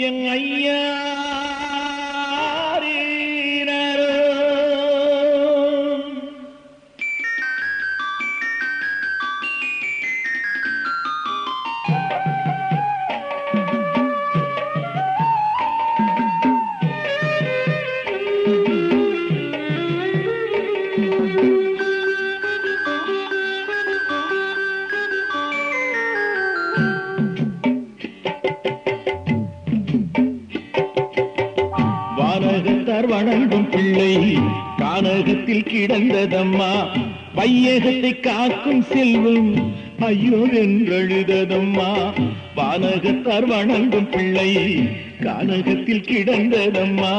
என் ஐயா வானகத்தார் வணங்கும் பிள்ளை. கானகத்தில் கிடந்ததம்மா வையகத்தை காக்கும் செல்வம். ஐயோ என்றெழுததம்மா வானகத்தார் வணங்கும் பிள்ளை. கானகத்தில் கிடந்ததம்மா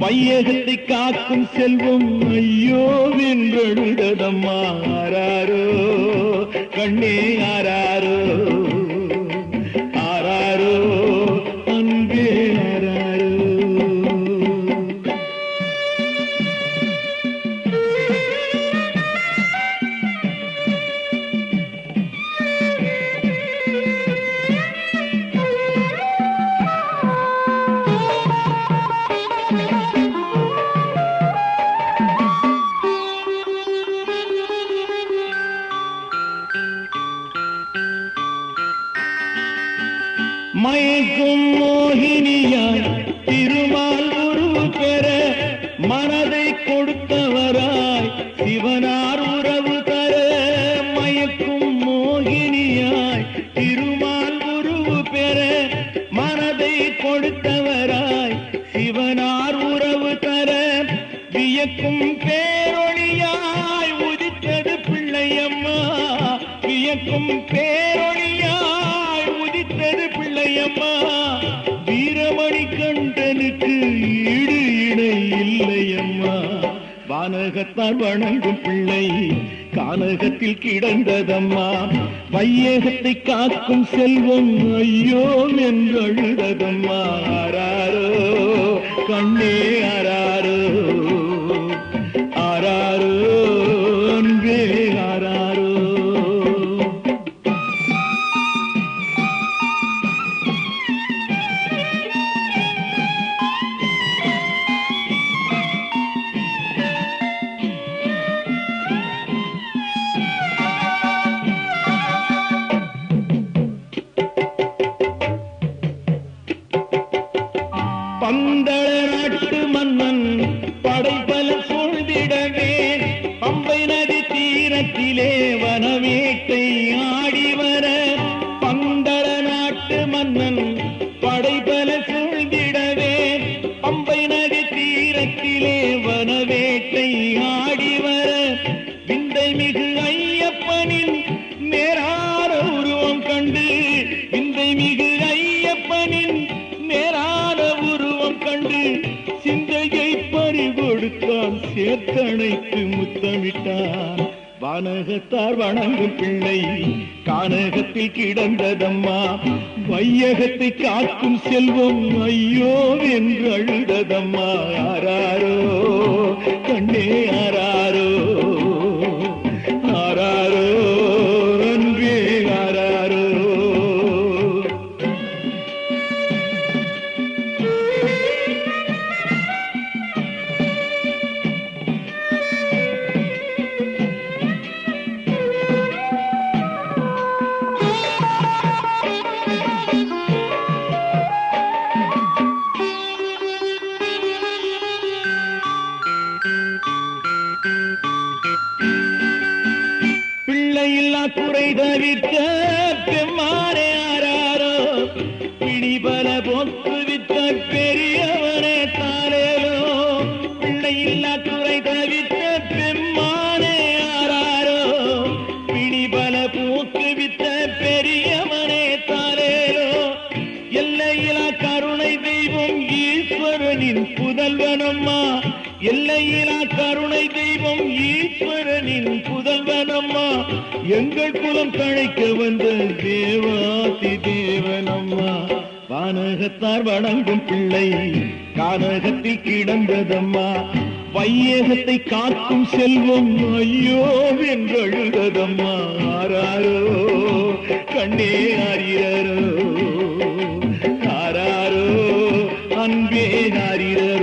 வையகத்தை காக்கும் செல்வம். ஐயோ என்றெழுததம்மா ஆராரோ கண்ணே ஆராரோ. மயக்கும் மோகினியாய் திருமால் உருவு பெற மனதை கொடுத்தவராய் சிவனார் உறவு தர மயக்கும் மோகினியாய் திருமால் உருவு பெற மனதை கொடுத்தவராய் சிவனார் உறவு தர வியக்கும் பேரொழியாய் உதித்தது பிள்ளையம்மா வியக்கும் பேர் ஈடு இணை இல்லையம்மா வானகத்தார் வணங்கும் பிள்ளை கானகத்தில் கிடந்ததம்மா. வையகத்தை காக்கும் செல்வம் ஐயோ என்று அழுததம்மா ஆராரோ கண்ணே ஆராரோ பந்தள நாட்டு மன்னன் படைப்பல சூழ்ந்திடவே பம்பை நதி தீரத்திலே வனவேட்டை ஆடி வர. பந்தள நாட்டு மன்னன் படைப்பல சூழ்ந்திடவே பம்பை நதி தீரத்திலே வனவே சேர்த்தணைத்து முத்தமிட்டான். வானகத்தார் வணங்கும் பிள்ளை கானகத்தில் கிடந்ததம்மா. வையகத்தை காக்கும் செல்வம் ஐயோ என்று அழுததம்மா. யாராரோ கண்ணே தவிர்த்த பெம்மானே ஆராரோ? பிடிபல போக்கு வித்த பெரியவனே தாலேலோ பிள்ளையில்லா துறை தவிர்த்த பெம்மானே ஆராரோ? பிடிபல போக்கு வித்த பெரியவனே தாலேலோ எல்லையிலா கருணை தெய்வம் ஈஸ்வரனின் புதல்வனம்மா. எல்லையிலா கருணை தெய்வம் ஈஸ்வரனின் புதல்வனம்மா எங்கள் குலம் தழைக்க வந்த தேவாதி தேவனம்மா. வானகத்தார் வணங்கும் பிள்ளை கானகத்தில் கிடந்ததம்மா. வையகத்தை காக்கும் செல்வம் ஐயோ என்றழுததம்மா. ஆராரோ கண்ணே ஆரியரோ. ஆராரோ அன்பே ஆரியரோ.